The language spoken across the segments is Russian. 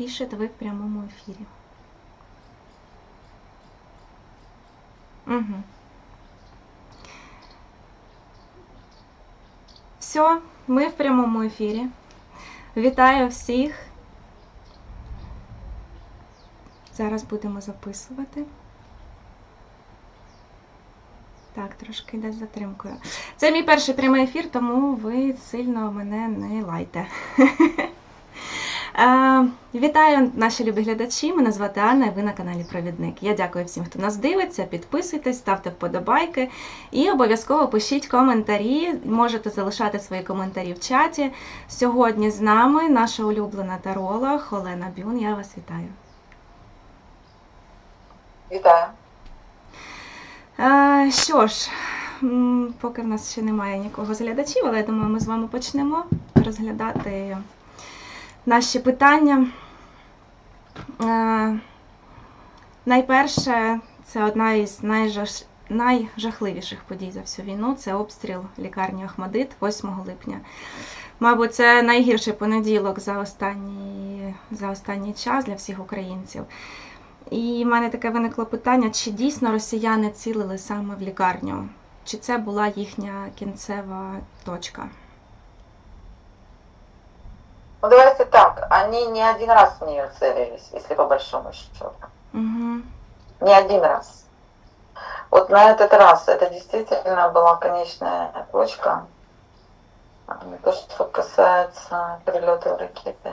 Пишет, ви в прямому ефірі. Угу. Все, ми в прямому ефірі. Вітаю всіх. Зараз будемо записувати. Так, трошки йде з затримкою. Це мій перший прямий ефір, тому ви сильно мене не лайте. Е, Вітаю наші любі глядачі. Мене звати Анна і ви на каналі Провідник. Я дякую всім, хто нас дивиться. Підписуйтесь, ставте вподобайки і обов'язково пишіть коментарі. Можете залишати свої коментарі в чаті. Сьогодні з нами наша улюблена таролог Олена Бюн. Я вас вітаю. Вітаю. Е, Що ж, поки в нас ще немає нікого з глядачів, але я думаю, ми з вами почнемо розглядати наші питання. Е, Найперше, це одна із найжаш... найжахливіших подій за всю війну це обстріл лікарні Ахмадит 8 липня. Мабуть, це найгірший понеділок за останній, за останній час для всіх українців. І в мене таке виникло питання, чи дійсно росіяни цілили саме в лікарню? Чи це була їхня кінцева точка? Ну давайте так, они не один раз в нее целились, если по большому счету. Угу. Не один раз. Вот на этот раз это действительно была конечная точка. То, что касается прилетов ракеты.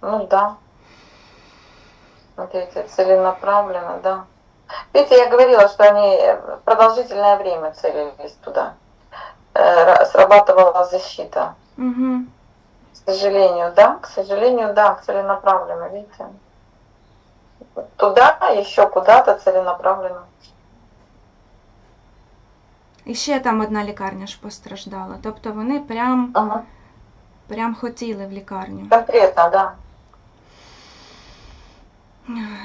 Ну да. Смотрите, целенаправленно, да. Видите, я говорила, что они продолжительное время целились туда. Э, ра- Срабатывала защита. Угу. К сожалению, да, к сожалению, да, целенаправленно, видите. Туда, еще куда-то целенаправленно. І ще там одна лікарня ж постраждала. Тобто вони прям, Ага. прям хотіли в лікарню. Конкретно, да.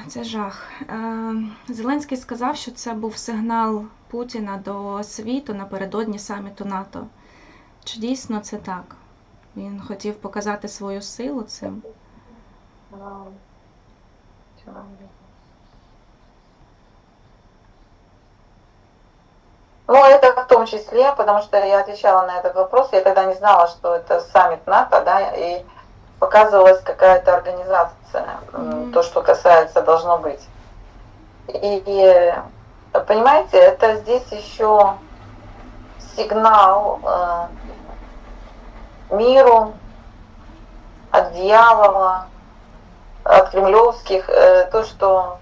Це жах. Е, Зеленський сказав, що це був сигнал Путіна до світу напередодні саміту НАТО. Чи дійсно це так? Він хотів показати свою силу цим. Ну, это в том числе, потому что я отвечала на этот вопрос, я тогда не знала, что это саммит НАТО, да, и показывалась какая-то организация, Мгм. то, что касается, должно быть. И, и, понимаете, это здесь еще сигнал э, миру от дьявола, от кремлевских, э, то, что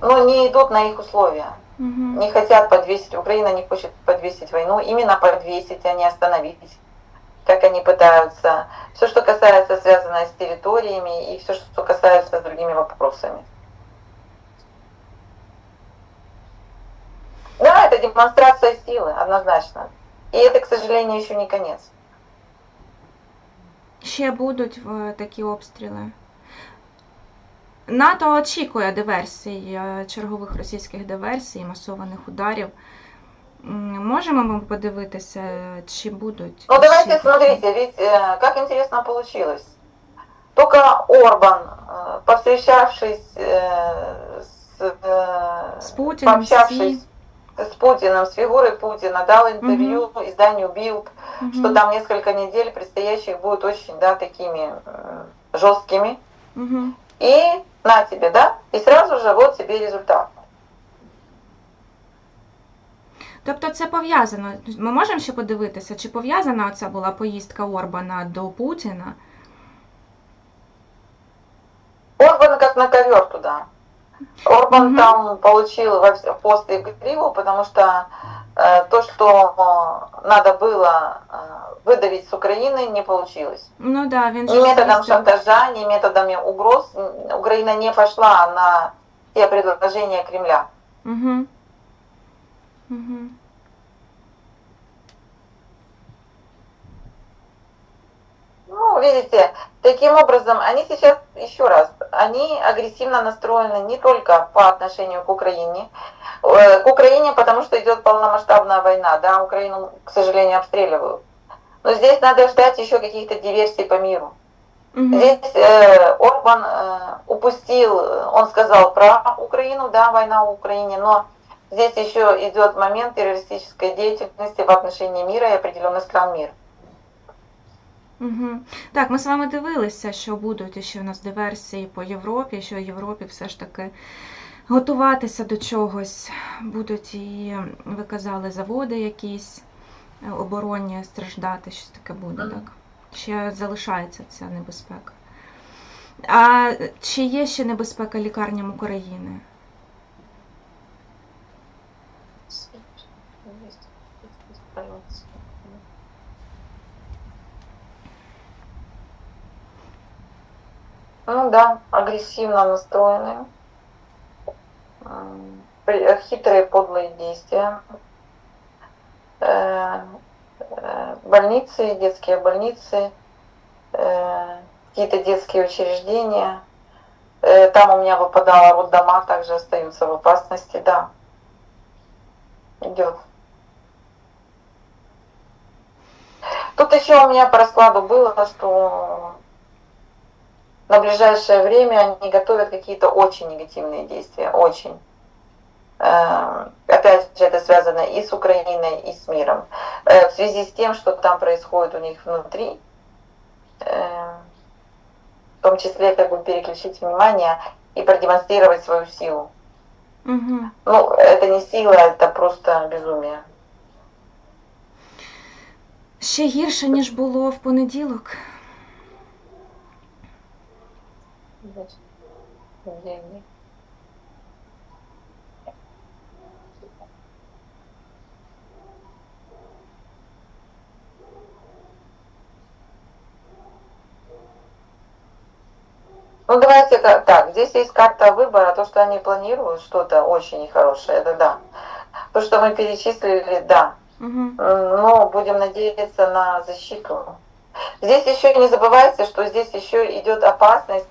ну, не идут на их условия Угу. не хотят подвесить, Украина не хочет подвесить войну, именно подвесить, а не остановить, как они пытаются. Все, что касается, связанное с территориями и все, что касается с другими вопросами. Да, это демонстрация силы, однозначно. И это, к сожалению, еще не конец. Ще будуть е, такі обстріли. НАТО очікує диверсій, е, чергових російських диверсій, масованих ударів. Можемо ми подивитися, чи будуть. Ну давайте смотрите, ведь э, как интересно получилось. Только Орбан, э, повстречавшись э, с, С Путиным, пообщавшись с Путиным, с фигурой Путина, дал интервью изданию Билд, Мгм. что там несколько недель предстоящих будут очень, да, такими жесткими. Мгм. И на тебе, да, и сразу же вот тебе результат. Тобто це пов'язано. Ми можемо ще подивитися, чи пов'язана оця була поїздка Орбана до Путіна? Орбан как на ковер туда. Орбан Мгм. там получил во вс- пост и гриву, потому что э, то, что э, надо было э, выдавить с Украины, не получилось. Ну да, він Ни же методом з'їздив. шантажа, ни методами угроз м, Украина не пошла на те предложения Кремля. Угу. Угу. Ну, видите, таким образом, они сейчас, еще раз, они агрессивно настроены не только по отношению к Украине, Э, К Украине, потому что идет полномасштабная война, да, Украину, к сожалению, обстреливают. Но здесь надо ждать еще каких-то диверсий по миру. Мгм. Здесь э, Орбан э, упустил, он сказал про Украину, да, война в Украине, но здесь еще идет момент террористической деятельности в отношении мира и определенных стран мира. Мгм. Так, ми з вами дивилися, що будуть ще у нас диверсії по Європі, що Європі все ж таки готуватися до чогось. Будуть і ви казали, заводи якісь е, оборонні страждати, щось таке буде, так? Ще залишається ця небезпека. А чи є ще небезпека лікарням України? Ну да, агрессивно настроенные, при- хитрые подлые действия. Э, э, Больницы, детские больницы, э, какие-то детские учреждения. Э, Там у меня выпадало роддома, также остаются в опасности, да. Идет. Тут еще у меня по раскладу было, что на ближайшее время они готовят какие-то очень негативные действия, очень. Э, Опять же, это связано и с Украиной, и с миром. Э, В связи с тем, что там происходит у них внутри, э, в том числе как бы переключить внимание и продемонстрировать свою силу. Угу. Ну, это не сила, это просто безумие. Ще гірше, ніж було в понеділок. Ну, давайте ка- так, здесь есть карта выбора, то, что они планируют что-то очень нехорошее, это да. То, что мы перечислили, да. Угу. Но будем надеяться на защиту. Здесь еще не забывайте, что здесь еще идет опасность,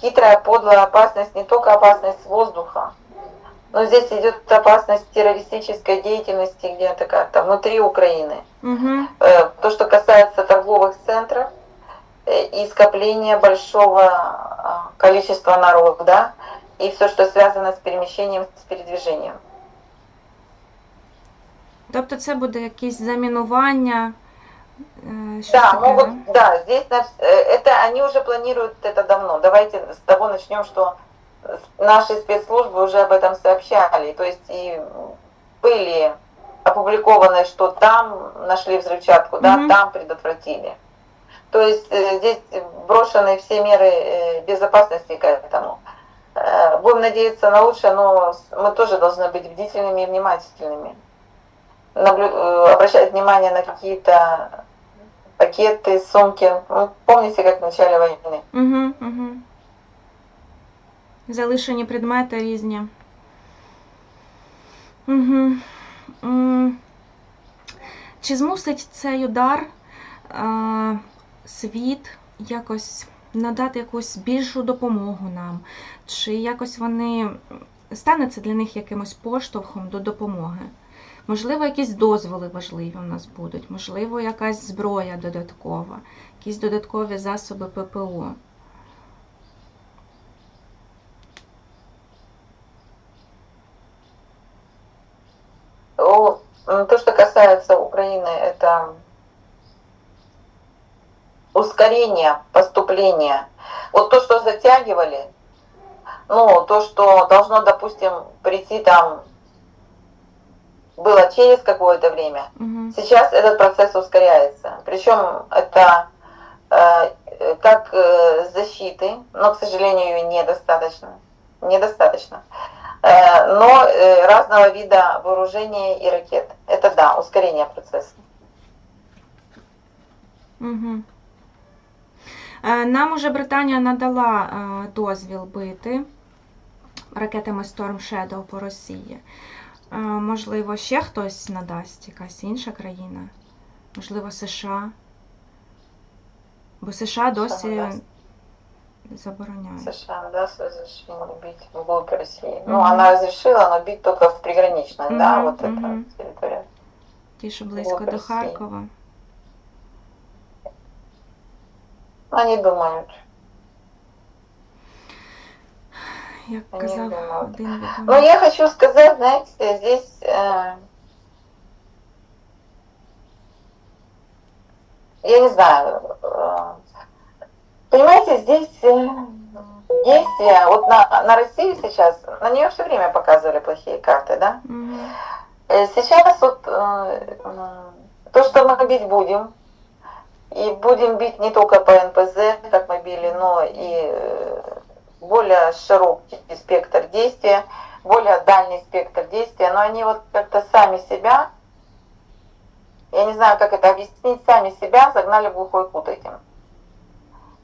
хитрая, подлая опасность, не только опасность воздуха, но здесь идет опасность террористической деятельности где-то как-то внутри Украины. Угу. То, что касается торговых центров э, и скопления большого а, количества народа, да, и все, что связано с перемещением, с передвижением. Тобто це буде якесь замінування. Щось Да, могут, да, здесь э, это они уже планируют это давно. Давайте с того начнем, что наши спецслужбы уже об этом сообщали. То есть и были опубликованы, что там нашли взрывчатку, да, Мгм. там предотвратили. То есть э, здесь брошены все меры э, безопасности к этому. Э, Будем надеяться на лучшее, но мы тоже должны быть бдительными и внимательными. Наблю- э, обращать внимание на какие-то пакеты, сумки. Ну, помните, как в начале войны? Угу, угу. Залишені предмети різні. Угу. Чи змусить цей удар е, світ якось надати якусь більшу допомогу нам? Чи якось вони стане це для них якимось поштовхом до допомоги? Можливо, якісь дозволи важливі у нас будуть, можливо, якась зброя додаткова, якісь додаткові засоби ППО. О, м, То, что касается Украины, это ускорение поступления. Вот то, что затягивали, ну, то, что должно, допустим, прийти там, было через какое-то время, Угу. Сейчас этот процесс ускоряется. Причем это э, как э, защиты, но, к сожалению, ее недостаточно. Недостаточно. Э, но э, разного вида вооружения и ракет. Это да, ускорение процесса. Угу. Нам уже Британія надала е, дозвіл бити ракетами Storm Shadow по Росії. Можливо, ще хтось надасть, якась інша країна. Можливо, США. Бо США досі забороняють. США, да, с разрешением бить вглубь России. Ну, Мгм. она разрешила, но бить только в приграничных, да, Мгм, вот эта мгм. территория. Ті, що близько до Харкова. Они думают. Як казав один відомий. я хочу сказать, знаете, здесь э, я не знаю, э, понимаете, здесь э, действия, вот на, на Россию сейчас, на нее все время показывали плохие карты, да? Сейчас вот э, то, что мы бить будем, и будем бить не только по НПЗ, как мы били, но и более широкий спектр действия, более дальний спектр действия, но они вот как-то сами себя, я не знаю, как это объяснить, сами себя загнали в глухой кут этим.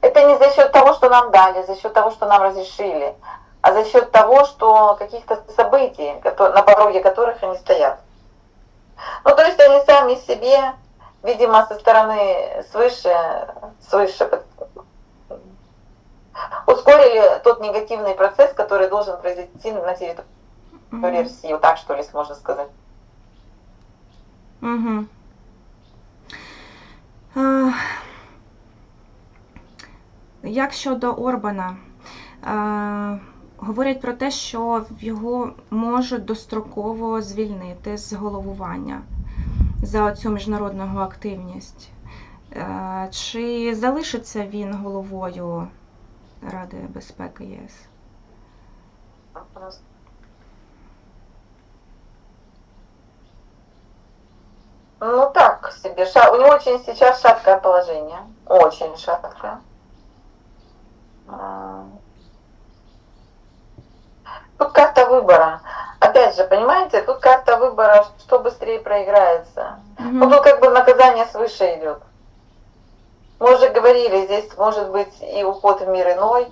Это не за счет того, что нам дали, за счет того, что нам разрешили, а за счет того, что каких-то событий, на пороге которых они стоят. Ну, то есть они сами себе, видимо, со стороны свыше, свыше ускорили тот негативный процесс, который должен произойти на территории Мгм. России. Вот так, что ли, можно сказать. Угу. А, як щодо Орбана? А, говорять про те, що його можуть достроково звільнити з головування за цю міжнародну активність. А, чи залишиться він головою Ради безпеки ЄС? Ну так себе. Ша- У него очень сейчас шаткое положение. Очень шаткое. А. Тут карта выбора. Опять же, понимаете, тут карта выбора, что быстрее проиграется. Ну, тут как бы наказание свыше идет. Мы уже говорили, здесь может быть и уход в мир иной,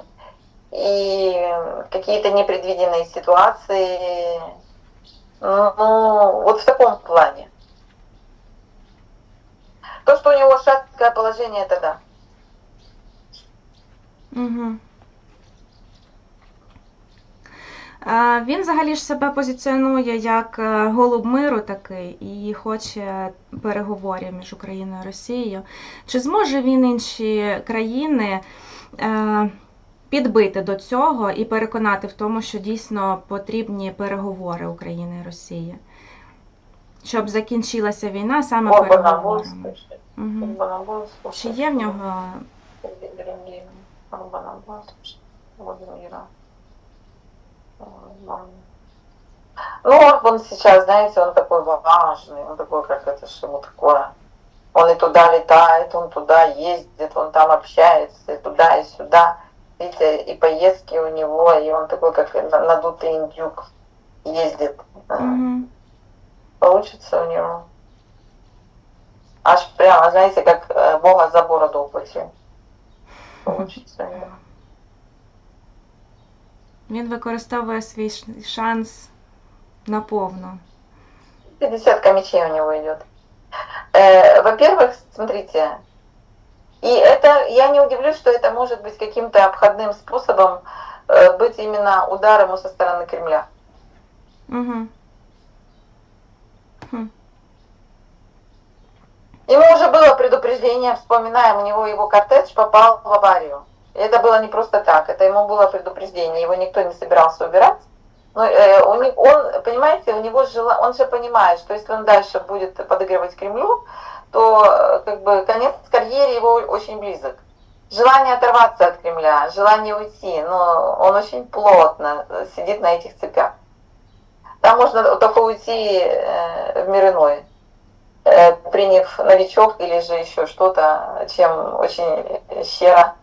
и какие-то непредвиденные ситуации. Ну, вот в таком плане. То, что у него шаткое положение, это да. Угу. Він взагалі ж себе позиціонує як е, голуб миру такий і хоче переговорів між Україною і Росією. Чи зможе він інші країни е, підбити до цього і переконати в тому, що дійсно потрібні переговори України і Росії? Щоб закінчилася війна саме переговорами. Угу. Чи є в нього Ну, Орбан сейчас, знаете, он такой важный, он такой, как это, что ему такое. Он и туда летает, он туда ездит, он там общается, и туда, и сюда. Видите, и поездки у него, и он такой, как на- надутый индюк ездит. угу. Получится у него. Аж прямо, знаете, как э, Бога за бороду ухватил. Получится у него. він використовує свій ш- шанс наповну? Десятка мечей у него идет. Э, Во-первых, смотрите, и это, я не удивлюсь, что это может быть каким-то обходным способом э, быть именно ударом со стороны Кремля. Угу. Ему уже было предупреждение, вспоминаем, у него его кортеж попал в аварию. Это было не просто так, это ему было предупреждение, его никто не собирался убирать. Но э, у них, он, понимаете, у него жела, он же понимает, что если он дальше будет подыгрывать Кремлю, то э, как бы конец карьеры его очень близок. Желание оторваться от Кремля, желание уйти, но он очень плотно сидит на этих цепях. Там можно только уйти э, в мир иной э, приняв новичок или же еще что-то, чем очень щедро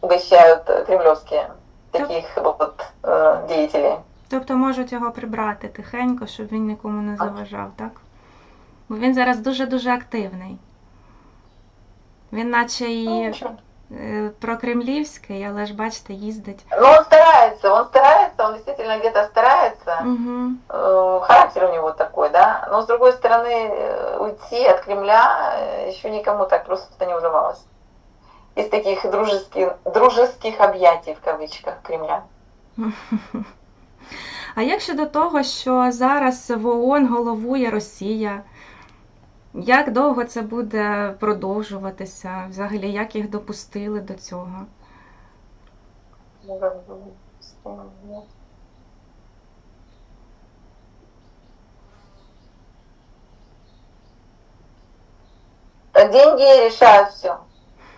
угощают э, кремлевские таких вот э, деятелей. Тобто можуть його прибрати тихенько, щоб він нікому не заважав, так? Бо він зараз дуже-дуже активний. Він наче Ну, і ничего. е, прокремлівський, але ж бачите, їздить. Но он старается, он старается, он действительно где-то старается. Угу. Э, Характер у него такой, да. Но с другой стороны, э, уйти от Кремля э, еще никому так просто не удавалось. Из таких дружеских, дружеских объятий в кавычках Кремля. А як щодо того, що зараз в ООН головує Росія? Як довго це буде продовжуватися? Взагалі, як їх допустили до цього? Деньги решают все.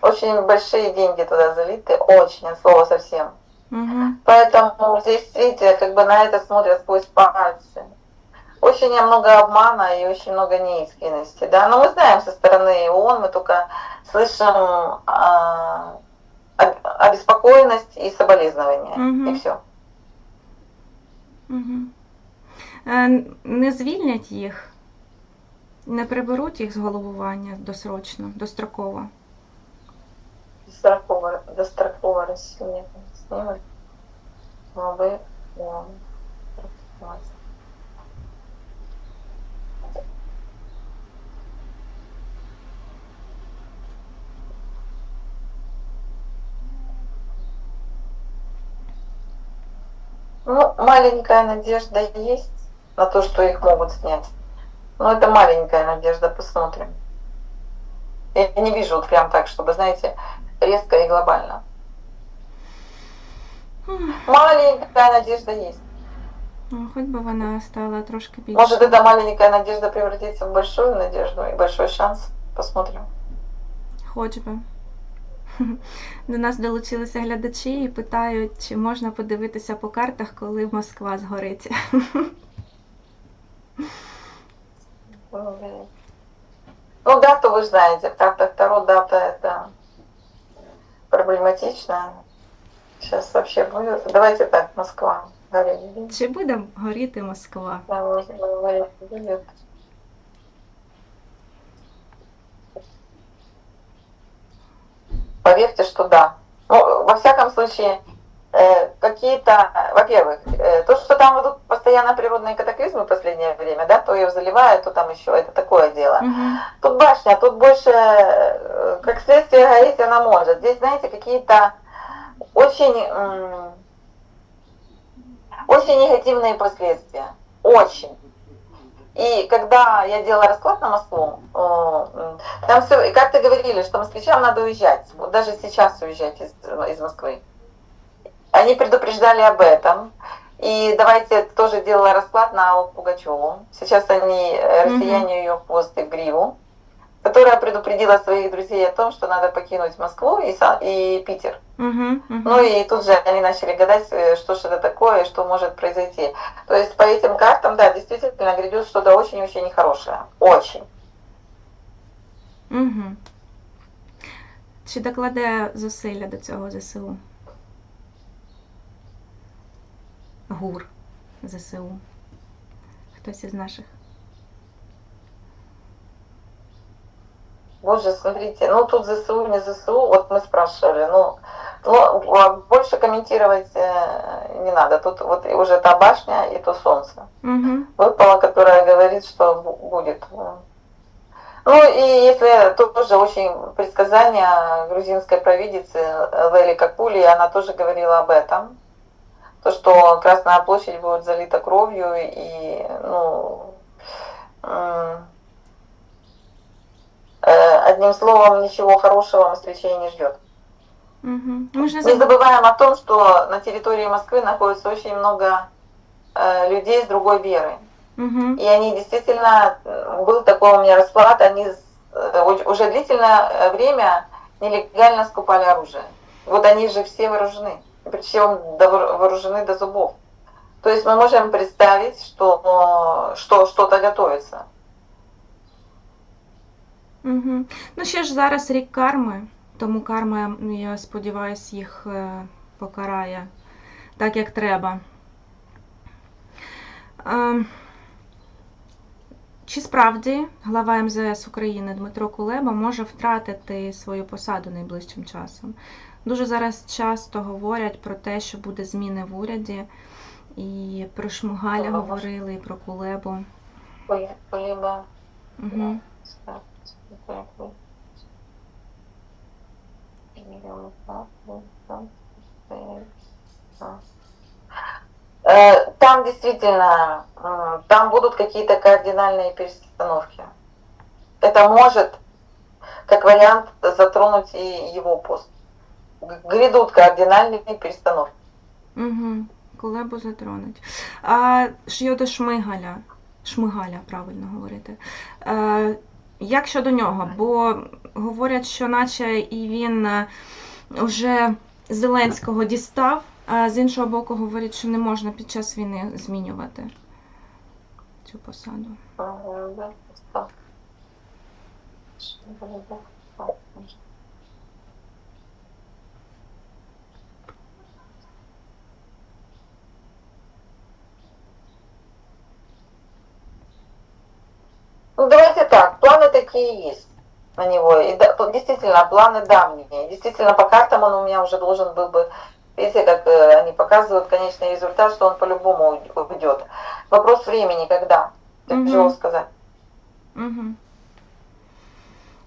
Очень большие деньги туда залиты, очень, от слова совсем. Угу. Поэтому здесь, видите, как бы на это смотрят сквозь пальцы. Очень много обмана и очень много неискренности, да. Но мы знаем со стороны ООН, мы только слышим а, об- обеспокоенность и соболезнования, Мгм. и все. Угу. Е, не звільнять їх, не приберуть їх з головування досрочно, достроково. Достроково, достроково расселение снимут. Новые, да, трансформации. Ну, маленькая надежда есть на то, что их могут снять. Но это маленькая надежда, посмотрим. Я не вижу вот прям так, чтобы, знаете, резко и глобально. М, Маленькая надежда есть. ну, Хоч би вона стала трошки більше. Может, эта маленькая надежда превратится в большую надежду и большой шанс. Посмотрим. Хоч би. До нас долучилися глядачі і питають, чи можна подивитися по картах, коли Москва згорить. Ну, дату вы же знаете. Карта Таро дата это проблематично. Сейчас вообще будет. Давайте так, Москва. Горит. Чи буде горіти Москва? Да. Поверьте, что да. Ну, во всяком случае, э, какие-то, во-первых, э, то, что там идут постоянно природные катаклизмы в последнее время, да, то ее заливают, то там еще, это такое дело. Угу. Тут башня, тут больше, э, как следствие гореть она может. Здесь, знаете, какие-то очень, очень негативные последствия. Очень. И когда я делала расклад на Москву, э, там все, как-то говорили, что москвичам надо уезжать. Вот даже сейчас уезжать из, из Москвы. Они предупреждали об этом. И давайте тоже делала расклад на Аллу Пугачеву. Сейчас они, э, россияне, ее в хвост и в гриву. Которая предупредила своих друзей о том, что надо покинуть Москву и, и Питер. Ну и тут же они начали гадать, э, что же это такое, что может произойти. То есть по этим картам, да, действительно грядет что-то очень-очень нехорошее. Очень. Угу. Чи докладе зусилля до цього ЗСУ? ГУР ЗСУ. Хтось із наших. Боже, смотрите, ну тут ЗСУ, не ЗСУ, вот мы спрашивали, ну, ну, а больше комментировать э, не надо. Тут вот уже та башня и то солнце. Угу. выпала, которая говорит, что бу- будет. Ну и если тут тоже очень предсказание грузинской провидицы Лели Какули, она тоже говорила об этом. То, что Красная площадь будет залита кровью и, ну, э, одним словом, ничего хорошего москвичей не ждет. Угу. Не забываем о том, что на территории Москвы находится очень много э, людей с другой верой. Угу. И они действительно, был такой у меня расклад, они э, уже длительное время нелегально скупали оружие. Вот они же все вооружены, причем до- вооружены до зубов. То есть мы можем представить, что, э, что что-то готовится. Угу. Ну ще ж зараз рік карми, тому карма, ну, я сподіваюся, їх е, покарає так, як треба. Е, Чи справді глава МЗС України Дмитро Кулеба може втратити свою посаду найближчим часом? Дуже зараз часто говорять про те, що буде зміни в уряді, і про Шмугаля говорили, і про Кулебу. Кулеба. Угу. Е, там действительно, е, там будут какие-то кардинальные перестановки. Это может, как вариант, затронуть и его пост. Грядут кардинальные перестановки. Угу. Кулебу затронуть. А щодо Шмигаля, Шмигаля, правильно говорити. Е, як щодо нього? Бо говорять, що наче і він е, вже Зеленського дістав, а з іншого боку говорять, що не можна під час війни змінювати цю посаду. Мгм, да, да. Ну, давайте так, планы такие есть на него. И да- действительно, планы давние. Действительно, по картам он у меня уже должен был бы, видите, как э, они показывают конечный результат, что он по-любому уйдет. Вопрос времени, когда. Тяжело Мгм. сказать. Угу.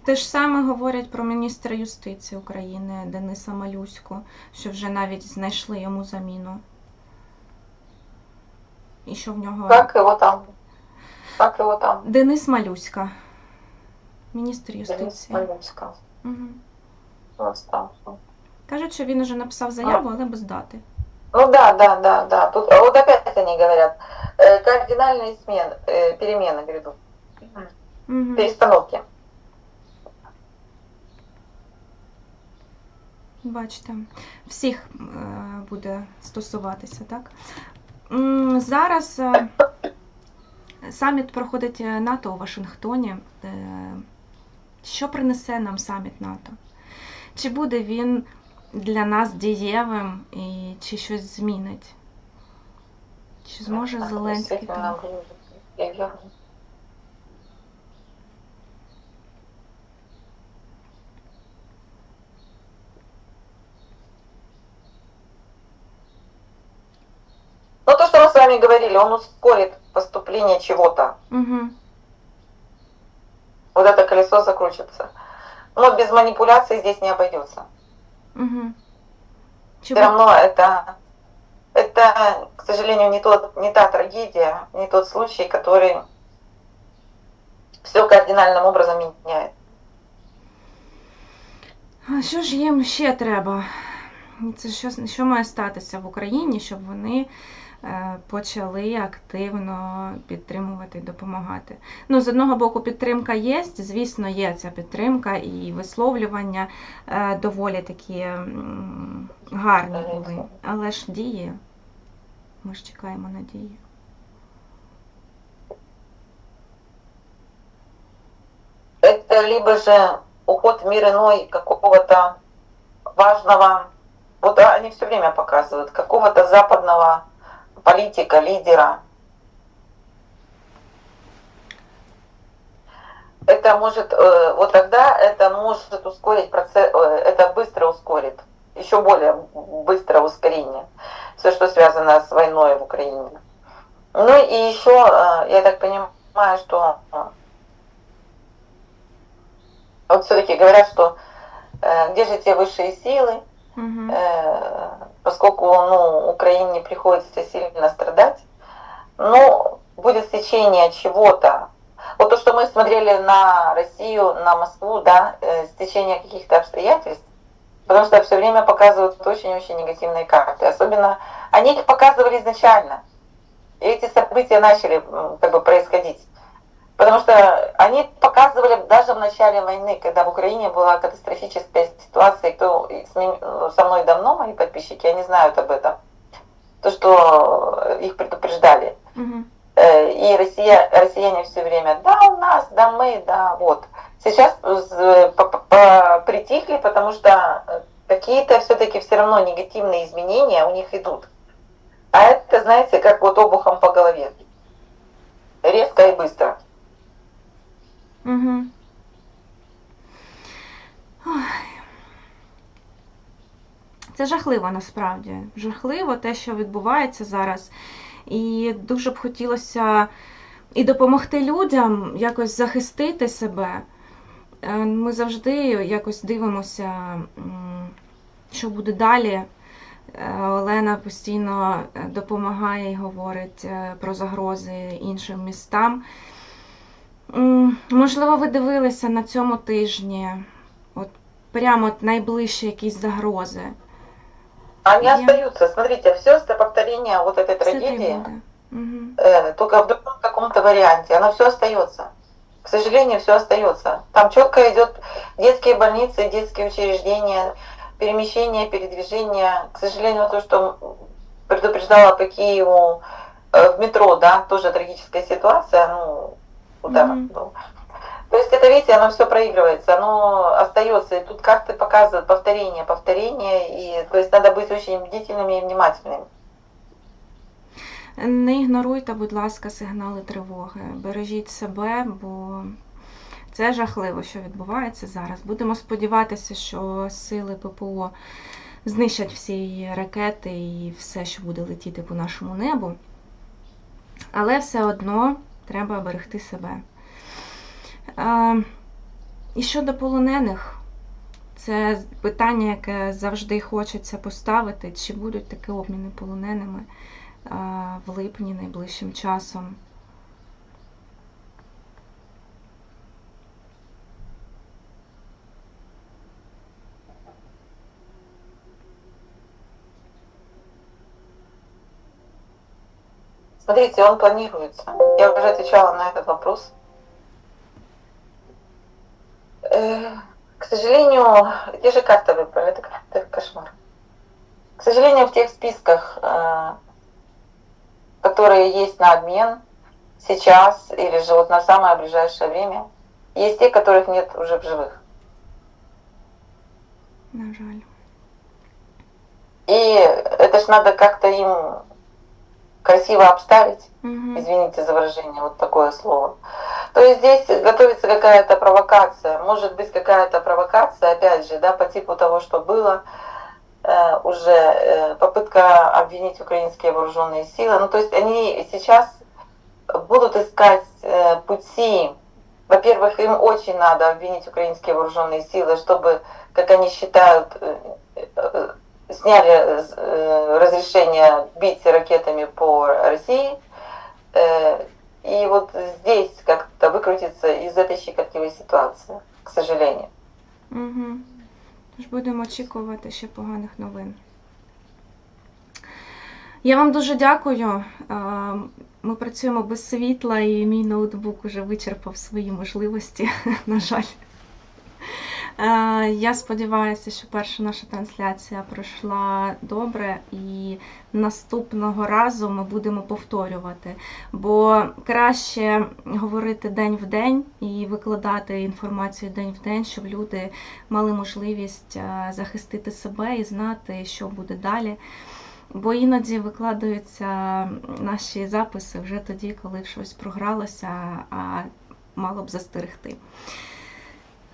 Те ж саме говорять про міністра юстиції України Дениса Малюську, що вже навіть знайшли йому заміну. І що в нього. Как его там? Как его там? Денис Малюська. Міністр Денис юстиції. Малюська. Угу. Вот там. Кажуть, що він уже написав заяву, але без дати. Ну да, да, да, да. Тут а вот опять они говорят, э, кардинальные смены, э, перемены грядут, Угу. перестановки. Бачите, всіх е, буде стосуватися, так? М, Зараз е, саміт проходить е, НАТО у Вашингтоні. Що принесе нам саміт НАТО? Чи буде він для нас дієвим і чи щось змінить? Чи зможе Так, Зеленський верю. Ну, то, что мы с вами говорили, он ускорит поступление чего-то. Угу. Вот это колесо закрутится. Но без манипуляций здесь не обойдется. Угу. Чи Все равно это, это, к сожалению, не, тот, не та трагедия, не тот случай, который все кардинальным образом меняет. А що ж їм ще треба? Це що, що має статися в Україні, щоб вони е, почали активно підтримувати допомагати? Ну, з одного боку, підтримка є, звісно, є ця підтримка і висловлювання е, доволі такі гарні були. Але ж дії. Ми ж чекаємо на дії. Это либо же уход в мир иной какого-то важного, вот они все время показывают, какого-то западного политика, лидера. Это может, э, вот тогда это может ускорить процесс, э, это быстро ускорит, еще более быстрое ускорение, все, что связано с войной в Украине. Ну и еще, э, я так понимаю, что вот все-таки говорят, что где же те высшие силы, Угу. поскольку ну, Украине приходится сильно страдать, ну, будет стечение чего-то. Вот то, что мы смотрели на Россию, на Москву, да, э, стечение каких-то обстоятельств, потому что все время показывают очень-очень негативные карты. Особенно они их показывали изначально. И эти события начали как бы происходить. Потому что они показывали даже в начале войны, когда в Украине была катастрофическая ситуация, кто ми- со мной давно, мои подписчики, они знают об этом. То, что их предупреждали. Угу. Э, И Россия, россияне все время, да, у нас, да, мы, да, вот. Сейчас по- притихли, потому что э, какие-то все-таки все равно негативные изменения у них идут. А это, знаете, как вот обухом по голове. Резко и быстро. Угу. Ой. Це жахливо насправді. Жахливо те, що відбувається зараз. І дуже б хотілося і допомогти людям якось захистити себе. Е, Ми завжди якось дивимося, що буде далі. Е, Олена постійно е, допомагає і говорить про загрози іншим містам. М, Можливо, ви дивилися на цьому тижні, от прямо от найближчі якісь загрози. Они Я- остаются. Смотрите, все это повторение вот этой Все трагедии, буде. Мгм. э, только в другом каком-то варианте. Оно все остается. К сожалению, все остается. Там четко идет детские больницы, детские учреждения, перемещение, передвижение. К сожалению, то, что предупреждала по Киеву э, в метро, да, тоже трагическая ситуация, ну, удар Мгм. был. То есть это, видите, оно все проигрывается, оно остается. И тут карты показывают повторение, повторение. И, то есть надо быть очень бдительными и внимательными. Не ігноруйте, будь ласка, сигнали тривоги. Бережіть себе, бо це жахливо, що відбувається зараз. Будемо сподіватися, що сили ППО знищать всі ракети і все, що буде летіти по нашому небу. Але все одно треба берегти себе. Е, І щодо полонених, це питання, яке завжди хочеться поставити, чи будуть такі обміни полоненими е, в липні найближчим часом. Смотрите, он планируется. Я уже отвечала на этот вопрос. Э, К сожалению, те же карты выбрали, это, это кошмар. К сожалению, в тех списках, э, которые есть на обмен сейчас или же вот на самое ближайшее время, есть те, которых нет уже в живых. На жаль. И это ж надо как-то им красиво обставить. Угу. извините за выражение, вот такое слово. То есть здесь готовится какая-то провокация, может быть какая-то провокация, опять же, да, по типу того, что было э, уже э, попытка обвинить украинские вооруженные силы. Ну, то есть они сейчас будут искать э, пути. Во-первых, им очень надо обвинить украинские вооруженные силы, чтобы, как они считают, э, э, сняли э, разрешение бить ракетами по России. Э, И вот здесь как-то выкрутиться из этой щекотливой ситуации, к сожалению. Угу. Тож будемо очікувати ще поганих новин. Я вам дуже дякую. Е, Ми працюємо без світла, і мій ноутбук уже вичерпав свої можливості, на жаль. Е, Я сподіваюся, що перша наша трансляція пройшла добре, і наступного разу ми будемо повторювати. Бо краще говорити день в день і викладати інформацію день в день, щоб люди мали можливість е, захистити себе і знати, що буде далі. Бо іноді викладаються наші записи вже тоді, коли щось програлося, а мало б застерегти.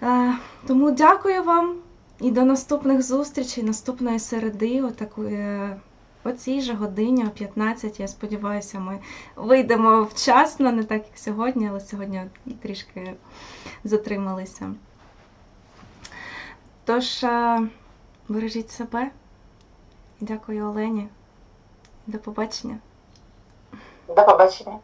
Е, Тому дякую вам і до наступних зустрічей, наступної середи, отакої, о цій же годині, о 15. Я сподіваюся, ми вийдемо вчасно, не так як сьогодні, але сьогодні трішки затрималися. Тож, е, бережіть себе. Дякую Олені. До побачення. До побачення.